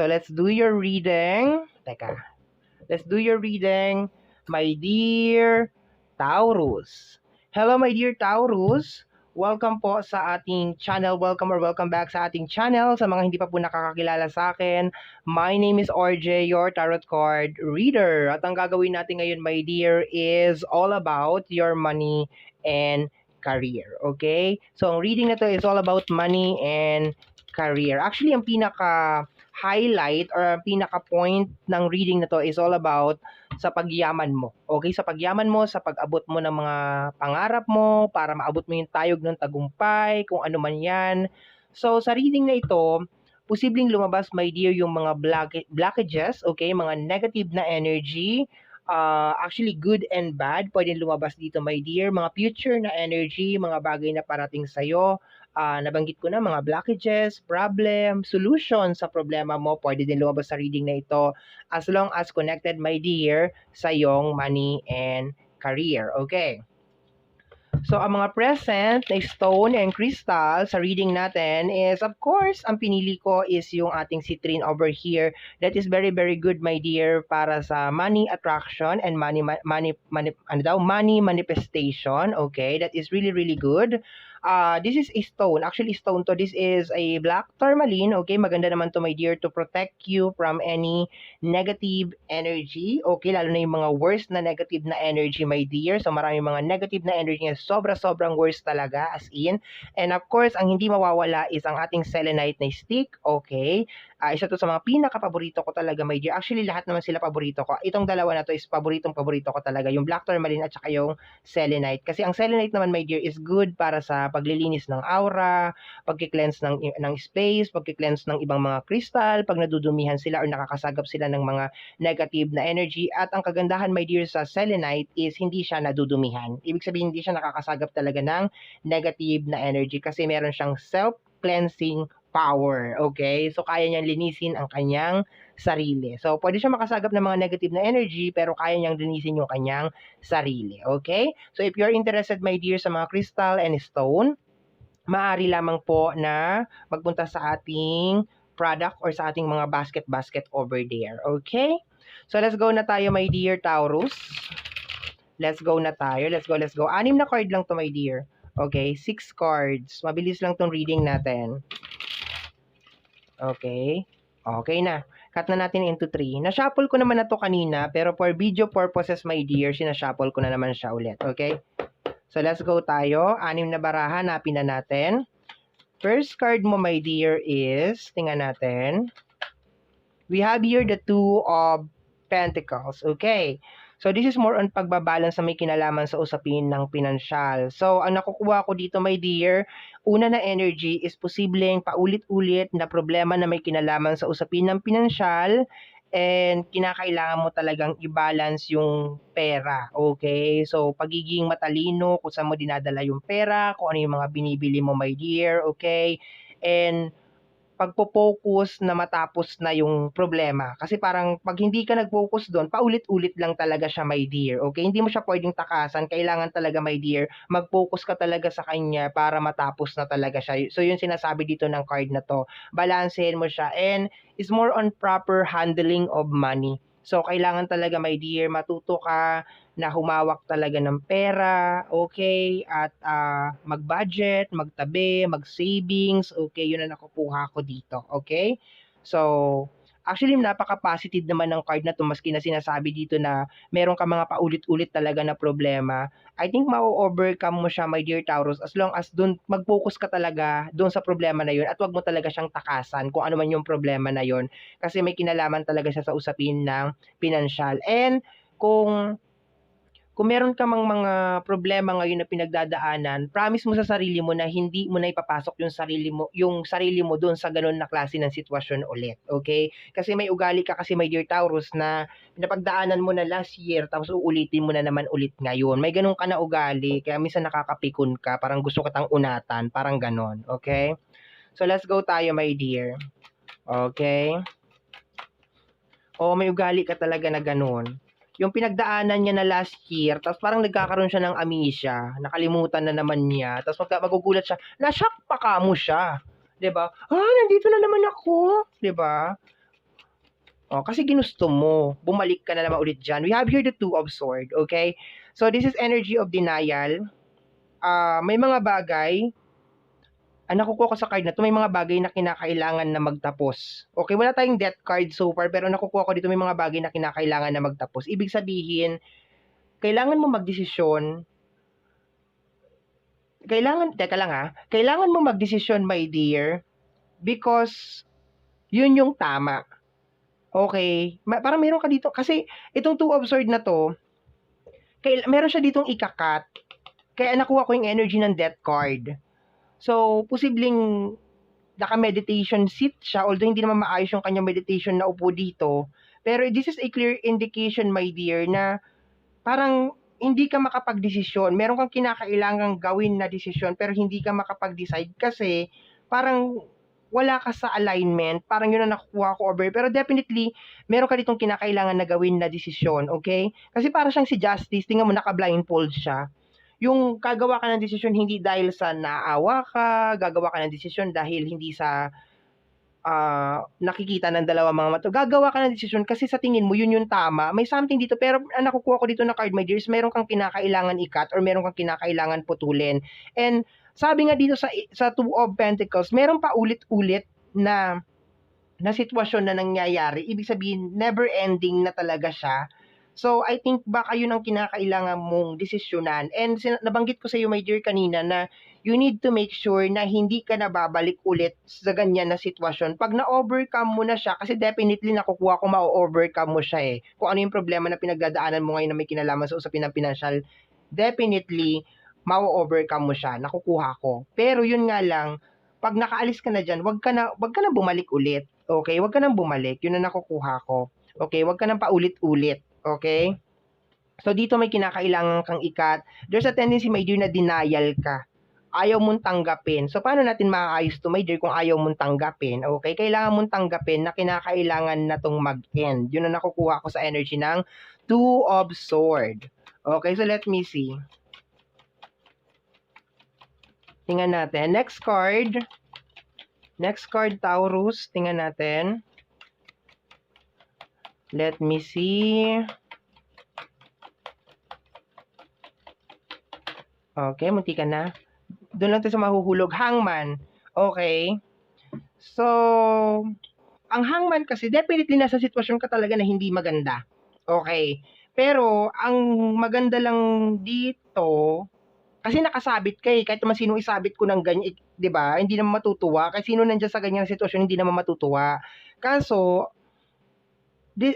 So let's do your reading. Teka. Let's do your reading, my dear Taurus. Hello, my dear Taurus. Welcome po sa ating channel. Welcome or welcome back sa ating channel. Sa mga hindi pa po nakakakilala sa akin, my name is RJ, your tarot card reader. At ang gagawin natin ngayon, my dear, is all about your money and career. Okay? So, ang reading na to is all about money and career. Actually, ang pinaka highlight or ang pinaka point ng reading na to is all about sa pagyaman mo. Okay, sa pagyaman mo, sa pag-abot mo ng mga pangarap mo, para maabot mo yung tayog ng tagumpay, kung ano man yan. So, sa reading na ito, posibleng lumabas, my dear, yung mga block- blockages, okay, mga negative na energy, uh, actually good and bad, pwedeng lumabas dito, my dear, mga future na energy, mga bagay na parating sa'yo, uh, nabanggit ko na mga blockages, problem, solution sa problema mo, pwede din lumabas sa reading na ito as long as connected, my dear, sa iyong money and career. Okay. So, ang mga present na stone and crystal sa reading natin is, of course, ang pinili ko is yung ating citrine over here. That is very, very good, my dear, para sa money attraction and money, money, money, ano daw, money manifestation. Okay, that is really, really good. Uh, this is a stone. Actually, stone to. This is a black tourmaline. Okay, maganda naman to, my dear, to protect you from any negative energy. Okay, lalo na yung mga worst na negative na energy, my dear. So, maraming mga negative na energy niya. Sobra-sobrang worst talaga, as in. And of course, ang hindi mawawala is ang ating selenite na stick. Okay, uh, isa to sa mga pinaka-paborito ko talaga, my dear. Actually, lahat naman sila paborito ko. Itong dalawa na to is paboritong paborito ko talaga. Yung black tourmaline at saka yung selenite. Kasi ang selenite naman, my dear, is good para sa paglilinis ng aura, pagki-cleanse ng, ng space, pagki-cleanse ng ibang mga crystal, pag nadudumihan sila or nakakasagap sila ng mga negative na energy. At ang kagandahan, my dear, sa selenite is hindi siya nadudumihan. Ibig sabihin, hindi siya nakakasagap talaga ng negative na energy kasi meron siyang self-cleansing power. Okay? So, kaya niyang linisin ang kanyang sarili. So, pwede siya makasagap ng mga negative na energy, pero kaya niyang linisin yung kanyang sarili. Okay? So, if you're interested, my dear, sa mga crystal and stone, maaari lamang po na magpunta sa ating product or sa ating mga basket-basket over there. Okay? So, let's go na tayo, my dear Taurus. Let's go na tayo. Let's go, let's go. Anim na card lang to, my dear. Okay? Six cards. Mabilis lang tong reading natin. Okay. Okay na. Cut na natin into 3. Na-shuffle ko naman na to kanina, pero for video purposes, my dear, sinashuffle ko na naman siya ulit. Okay? So, let's go tayo. Anim na baraha, hanapin na natin. First card mo, my dear, is, tingnan natin. We have here the Two of Pentacles. Okay. So, this is more on pagbabalance sa may kinalaman sa usapin ng pinansyal. So, ang nakukuha ko dito, my dear, una na energy is posibleng paulit-ulit na problema na may kinalaman sa usapin ng pinansyal and kinakailangan mo talagang i-balance yung pera. Okay? So, pagiging matalino, kung saan mo dinadala yung pera, kung ano yung mga binibili mo, my dear. Okay? And pagpo-focus na matapos na yung problema. Kasi parang pag hindi ka nag-focus doon, paulit-ulit lang talaga siya, my dear. Okay? Hindi mo siya pwedeng takasan. Kailangan talaga, my dear, mag-focus ka talaga sa kanya para matapos na talaga siya. So, yun sinasabi dito ng card na to. Balansehin mo siya. And is more on proper handling of money. So, kailangan talaga, my dear, matuto ka na humawak talaga ng pera, okay, at uh, mag-budget, magtabi, mag-savings, okay, yun ang nakukuha ko dito, okay? So, actually, napaka-positive naman ng card na to, maski na sinasabi dito na meron ka mga paulit-ulit talaga na problema. I think ma-overcome mo siya, my dear Taurus, as long as dun, mag-focus ka talaga dun sa problema na yun at wag mo talaga siyang takasan kung ano man yung problema na yun. Kasi may kinalaman talaga siya sa usapin ng pinansyal. And kung kung meron ka mang mga problema ngayon na pinagdadaanan, promise mo sa sarili mo na hindi mo na ipapasok yung sarili mo, yung sarili mo doon sa ganun na klase ng sitwasyon ulit. Okay? Kasi may ugali ka kasi my dear Taurus na pinapagdaanan mo na last year tapos uulitin mo na naman ulit ngayon. May ganun ka na ugali kaya minsan nakakapikon ka, parang gusto ka tang unatan, parang ganon. Okay? So let's go tayo my dear. Okay? O may ugali ka talaga na ganun yung pinagdaanan niya na last year, tapos parang nagkakaroon siya ng amnesia, nakalimutan na naman niya, tapos magka, magugulat siya, na-shock pa ka mo siya. 'di ba? Ah, nandito na naman ako, 'di ba? Oh, kasi ginusto mo. Bumalik ka na naman ulit dyan. We have here the two of sword, okay? So, this is energy of denial. Uh, may mga bagay, ang nakukuha ko sa card na to, may mga bagay na kinakailangan na magtapos. Okay, wala tayong death card so far, pero nakukuha ko dito may mga bagay na kinakailangan na magtapos. Ibig sabihin, kailangan mo magdesisyon, kailangan, teka lang ha, kailangan mo magdesisyon, my dear, because yun yung tama. Okay. Ma- parang meron ka dito. Kasi itong two sword na to, kay, meron siya ditong ikakat. Kaya nakuha ko yung energy ng death card. So, posibleng naka-meditation seat siya, although hindi naman maayos yung kanyang meditation na upo dito. Pero this is a clear indication, my dear, na parang hindi ka makapag-desisyon. Meron kang kinakailangang gawin na desisyon, pero hindi ka makapag-decide kasi parang wala ka sa alignment, parang yun ang nakukuha ko over. Pero definitely, meron ka ditong kinakailangan na gawin na desisyon, okay? Kasi para siyang si Justice, tingnan mo, naka-blindfold siya. Yung kagawa ka ng desisyon hindi dahil sa naawa ka, gagawa ka ng desisyon dahil hindi sa uh, nakikita ng dalawa mga mato. Gagawa ka ng desisyon kasi sa tingin mo yun yung tama. May something dito pero ang nakukuha ko dito na card my dears, meron kang kinakailangan ikat or meron kang kinakailangan putulin. And sabi nga dito sa sa Two of Pentacles, meron pa ulit-ulit na na sitwasyon na nangyayari. Ibig sabihin, never ending na talaga siya. So, I think baka yun ang kinakailangan mong desisyonan. And nabanggit ko sa iyo, my dear, kanina na you need to make sure na hindi ka na babalik ulit sa ganyan na sitwasyon. Pag na-overcome mo na siya, kasi definitely nakukuha ko ma-overcome mo siya eh. Kung ano yung problema na pinagdadaanan mo ngayon na may kinalaman sa usapin ng financial, definitely, ma-overcome mo siya, nakukuha ko. Pero yun nga lang, pag nakaalis ka na diyan, wag ka na wag ka na bumalik ulit. Okay? Wag ka nang bumalik. Yun ang nakukuha ko. Okay? Wag ka nang paulit-ulit. Okay? So dito may kinakailangan kang ikat. There's a tendency my dear na denial ka. Ayaw mong tanggapin. So paano natin maaayos to my dear kung ayaw mong tanggapin? Okay? Kailangan mong tanggapin na kinakailangan na tong mag-end. Yun ang nakukuha ko sa energy ng Two of Sword. Okay, so let me see. Tingnan natin. Next card. Next card, Taurus. Tingnan natin. Let me see. Okay, munti ka na. Doon lang tayo sa mahuhulog. Hangman. Okay. So, ang hangman kasi, definitely nasa sitwasyon ka talaga na hindi maganda. Okay. Pero, ang maganda lang dito, kasi nakasabit ka eh, kahit naman sino isabit ko ng ganyan, 'di ba? Hindi naman matutuwa. Kasi sino nandiyan sa ganyan sitwasyon, hindi naman matutuwa. Kaso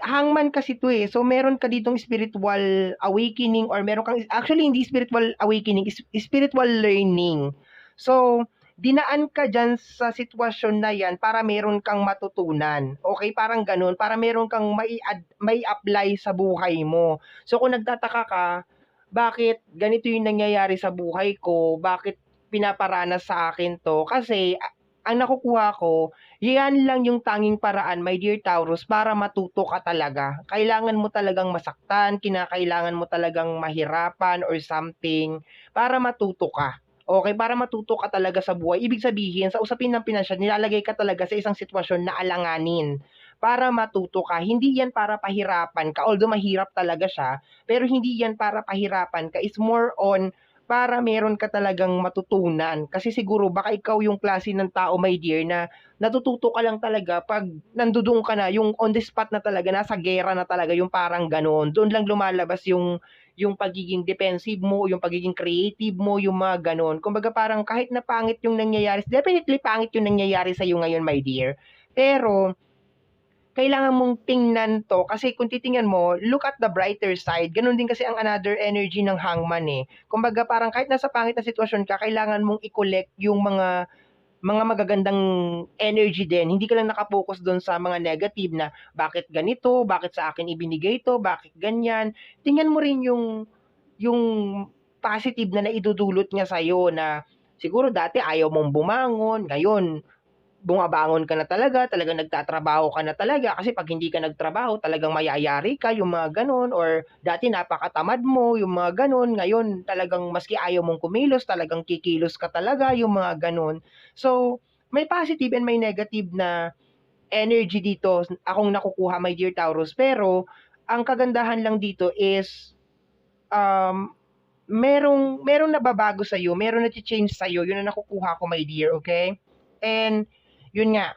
hangman kasi to eh. So meron ka ditong spiritual awakening or meron kang actually hindi spiritual awakening, is spiritual learning. So dinaan ka dyan sa sitwasyon na yan para meron kang matutunan. Okay, parang ganun. Para meron kang may, may apply sa buhay mo. So kung nagtataka ka, bakit ganito yung nangyayari sa buhay ko, bakit pinaparanas sa akin to, kasi ang nakukuha ko, yan lang yung tanging paraan, my dear Taurus, para matuto ka talaga. Kailangan mo talagang masaktan, kinakailangan mo talagang mahirapan or something para matuto ka. Okay, para matuto ka talaga sa buhay. Ibig sabihin, sa usapin ng pinansyal, nilalagay ka talaga sa isang sitwasyon na alanganin para matuto ka. Hindi yan para pahirapan ka, although mahirap talaga siya, pero hindi yan para pahirapan ka. It's more on para meron ka talagang matutunan. Kasi siguro baka ikaw yung klase ng tao, my dear, na natututo ka lang talaga pag nandudong ka na, yung on the spot na talaga, nasa gera na talaga, yung parang ganoon. Doon lang lumalabas yung yung pagiging defensive mo, yung pagiging creative mo, yung mga ganon. Kumbaga parang kahit na pangit yung nangyayari, definitely pangit yung nangyayari sa iyo ngayon, my dear. Pero kailangan mong tingnan to kasi kung titingnan mo, look at the brighter side. Ganun din kasi ang another energy ng hangman eh. Kumbaga parang kahit nasa pangit na sitwasyon ka, kailangan mong i-collect yung mga mga magagandang energy din. Hindi ka lang nakapokus doon sa mga negative na bakit ganito, bakit sa akin ibinigay to, bakit ganyan. Tingnan mo rin yung yung positive na naidudulot niya sa iyo na siguro dati ayaw mong bumangon, ngayon bumabangon ka na talaga, talagang nagtatrabaho ka na talaga kasi pag hindi ka nagtrabaho, talagang mayayari ka, yung mga ganun, or dati napakatamad mo, yung mga ganun, ngayon talagang maski ayaw mong kumilos, talagang kikilos ka talaga, yung mga ganun. So, may positive and may negative na energy dito akong nakukuha, my dear Taurus. Pero, ang kagandahan lang dito is, um, merong, merong nababago sa'yo, merong na-change sa'yo, yun ang nakukuha ko, my dear, okay? And, yun nga,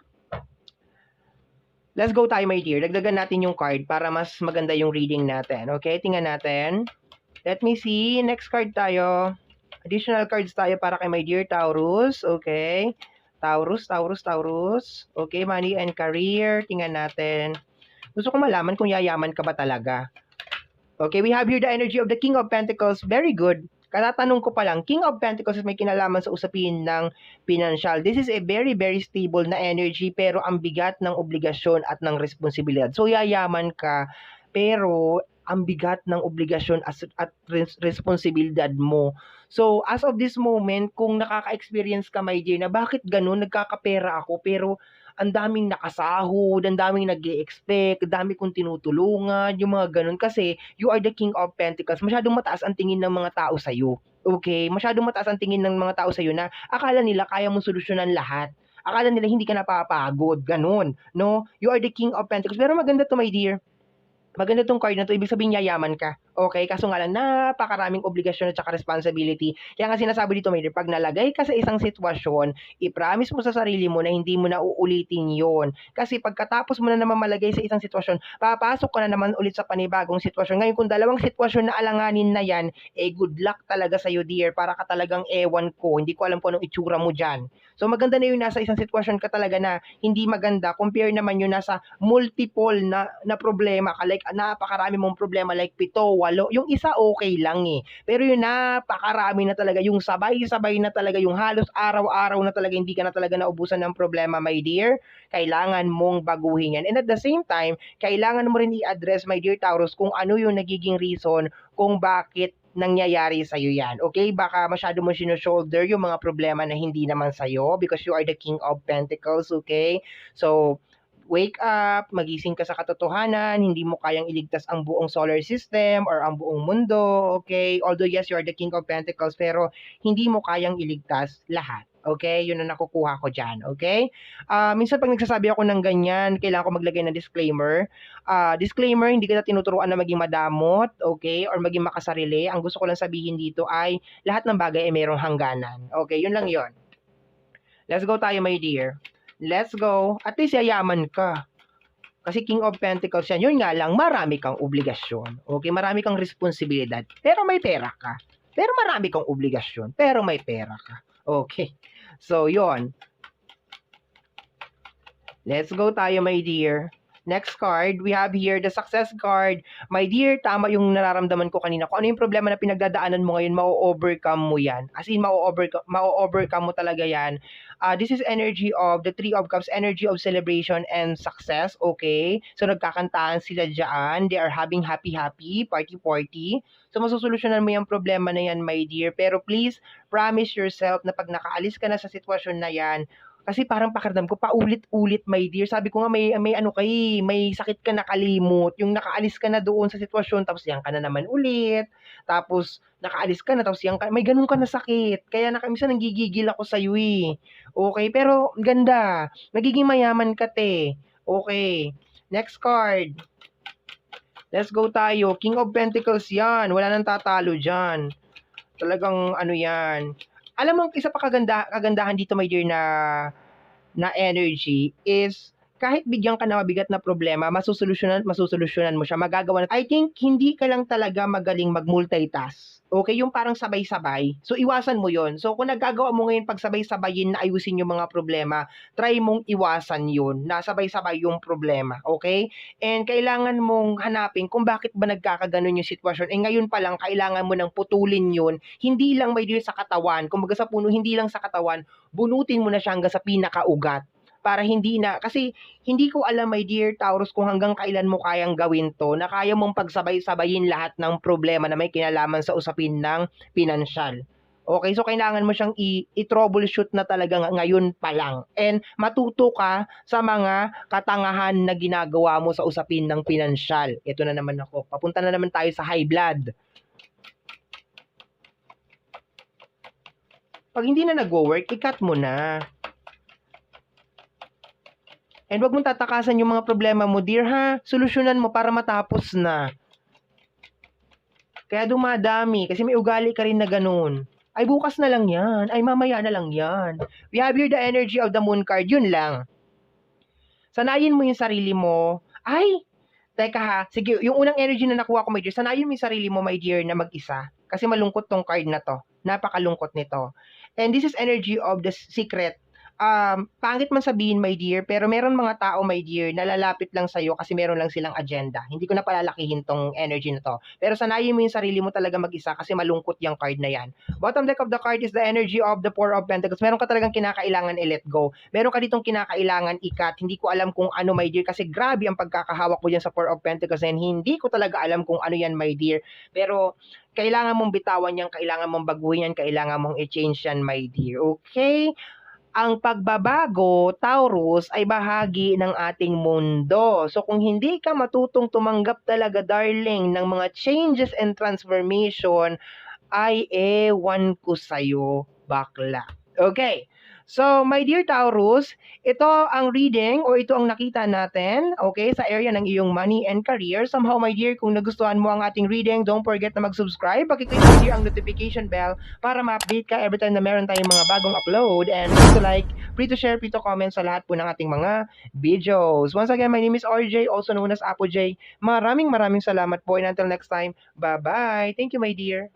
Let's go tayo, my dear. Dagdagan natin yung card para mas maganda yung reading natin. Okay, tingnan natin. Let me see. Next card tayo. Additional cards tayo para kay my dear Taurus. Okay. Taurus, Taurus, Taurus. Okay, money and career. Tingnan natin. Gusto ko malaman kung yayaman ka ba talaga. Okay, we have here the energy of the King of Pentacles. Very good. Katatanong ko pa lang, King of Pentacles may kinalaman sa usapin ng financial. This is a very, very stable na energy pero ang bigat ng obligasyon at ng responsibilidad. So, yayaman ka pero ang bigat ng obligasyon as, at res- responsibilidad mo. So, as of this moment, kung nakaka-experience ka, my dear, na bakit ganun, nagkakapera ako, pero ang daming nakasahod, ang daming nag expect dami kong tinutulungan, yung mga ganun. Kasi, you are the king of pentacles. Masyadong mataas ang tingin ng mga tao sa'yo. Okay? Masyadong mataas ang tingin ng mga tao sa'yo na akala nila kaya mong solusyonan lahat. Akala nila hindi ka napapagod. Ganun. No? You are the king of pentacles. Pero maganda to, my dear maganda tong card na to, ibig sabihin yayaman ka. Okay? Kaso nga lang, napakaraming obligasyon at saka responsibility. Kaya nga sinasabi dito, Mayder, pag nalagay ka sa isang sitwasyon, i-promise mo sa sarili mo na hindi mo na uulitin yon Kasi pagkatapos mo na naman malagay sa isang sitwasyon, papasok ka na naman ulit sa panibagong sitwasyon. Ngayon, kung dalawang sitwasyon na alanganin na yan, eh good luck talaga sa'yo, dear. Para ka talagang ewan ko. Hindi ko alam kung anong itsura mo dyan. So maganda na yung nasa isang sitwasyon ka talaga na hindi maganda. Compare naman yung nasa multiple na, na problema ka. Like napakarami mong problema like pito, walo. Yung isa okay lang eh. Pero yung napakarami na talaga, yung sabay-sabay na talaga, yung halos araw-araw na talaga hindi ka na talaga naubusan ng problema, my dear. Kailangan mong baguhin yan. And at the same time, kailangan mo rin i-address, my dear Taurus, kung ano yung nagiging reason kung bakit nangyayari sa iyo yan. Okay? Baka masyado mo sino-shoulder yung mga problema na hindi naman sa iyo because you are the king of pentacles, okay? So, wake up, magising ka sa katotohanan, hindi mo kayang iligtas ang buong solar system or ang buong mundo, okay? Although yes, you are the king of pentacles, pero hindi mo kayang iligtas lahat. Okay? Yun ang nakukuha ko dyan. Okay? Uh, minsan pag nagsasabi ako ng ganyan, kailangan ko maglagay ng disclaimer. Uh, disclaimer, hindi kita tinuturuan na maging madamot, okay? Or maging makasarili. Ang gusto ko lang sabihin dito ay lahat ng bagay ay mayroong hangganan. Okay? Yun lang yon. Let's go tayo, my dear. Let's go. At least yayaman ka. Kasi King of Pentacles yan. Yun nga lang, marami kang obligasyon. Okay? Marami kang responsibilidad. Pero may pera ka. Pero marami kang obligasyon. Pero may pera ka. Okay. So, yon. Let's go tayo, my dear. Next card, we have here the success card. My dear, tama yung nararamdaman ko kanina. Kung ano yung problema na pinagdadaanan mo ngayon, ma-overcome mo yan. As in, ma-overcome, ma-overcome mo talaga yan. Uh, this is energy of the Three of Cups, energy of celebration and success. Okay? So, nagkakantaan sila dyan. They are having happy-happy, party-party. So, masusolusyonan mo yung problema na yan, my dear. Pero please, promise yourself na pag nakaalis ka na sa sitwasyon na yan, kasi parang pakiramdam ko, paulit-ulit, my dear. Sabi ko nga, may, may ano kay, may sakit ka nakalimot. Yung nakaalis ka na doon sa sitwasyon, tapos yan ka na naman ulit. Tapos, nakaalis ka na, tapos yan ka, may ganun ka na sakit. Kaya na, minsan ako sa iyo eh. Okay, pero ganda. Nagiging mayaman ka, te. Okay. Next card. Let's go tayo. King of Pentacles yan. Wala nang tatalo dyan. Talagang ano yan alam mo, isa pa kaganda, kagandahan dito, my dear, na, na energy is kahit bigyan ka na mabigat na problema, masusolusyonan, masusolusyonan mo siya, magagawa na. I think hindi ka lang talaga magaling mag-multitask. Okay, yung parang sabay-sabay. So, iwasan mo yon So, kung nagagawa mo ngayon pag sabay-sabayin na ayusin yung mga problema, try mong iwasan yun, na sabay-sabay yung problema. Okay? And kailangan mong hanapin kung bakit ba nagkakaganon yung sitwasyon. Eh, ngayon pa lang, kailangan mo nang putulin yun. Hindi lang may sa katawan. Kung sa puno, hindi lang sa katawan, bunutin mo na siya hanggang sa pinakaugat para hindi na, kasi hindi ko alam my dear Taurus kung hanggang kailan mo kayang gawin to na kaya mong pagsabay-sabayin lahat ng problema na may kinalaman sa usapin ng pinansyal. Okay, so kailangan mo siyang i-troubleshoot na talaga ngayon pa lang. And matuto ka sa mga katangahan na ginagawa mo sa usapin ng pinansyal. Ito na naman ako. Papunta na naman tayo sa high blood. Pag hindi na nagwo-work, i-cut mo na. And wag mong tatakasan yung mga problema mo, dear ha. Solusyonan mo para matapos na. Kaya dumadami kasi may ugali ka rin na ganun. Ay bukas na lang yan. Ay mamaya na lang yan. We have here the energy of the moon card. Yun lang. Sanayin mo yung sarili mo. Ay, teka ha. Sige, yung unang energy na nakuha ko, my dear, sanayin mo yung sarili mo, my dear, na mag-isa. Kasi malungkot tong card na to. Napakalungkot nito. And this is energy of the secret. Um, pangit man sabihin, my dear, pero meron mga tao, my dear, na lalapit lang sa'yo kasi meron lang silang agenda. Hindi ko na palalakihin tong energy na to. Pero sanayin mo yung sarili mo talaga mag-isa kasi malungkot yung card na yan. Bottom deck of the card is the energy of the Four of Pentacles. Meron ka talagang kinakailangan i-let go. Meron ka ditong kinakailangan ikat. Hindi ko alam kung ano, my dear, kasi grabe ang pagkakahawak mo dyan sa Four of Pentacles and hindi ko talaga alam kung ano yan, my dear. Pero kailangan mong bitawan yan, kailangan mong baguhin yan, kailangan mong i-change yan, my dear. Okay? Ang pagbabago, Taurus, ay bahagi ng ating mundo. So kung hindi ka matutong tumanggap talaga, darling, ng mga changes and transformation, ay ewan ko sa'yo, bakla. Okay. So, my dear Taurus, ito ang reading o ito ang nakita natin, okay, sa area ng iyong money and career. Somehow, my dear, kung nagustuhan mo ang ating reading, don't forget na mag-subscribe. Pakiclick dear ang notification bell para ma-update ka every time na meron tayong mga bagong upload. And free to like, free to share, free to comment sa lahat po ng ating mga videos. Once again, my name is RJ, also known as Apo J. Maraming maraming salamat po and until next time, bye-bye. Thank you, my dear.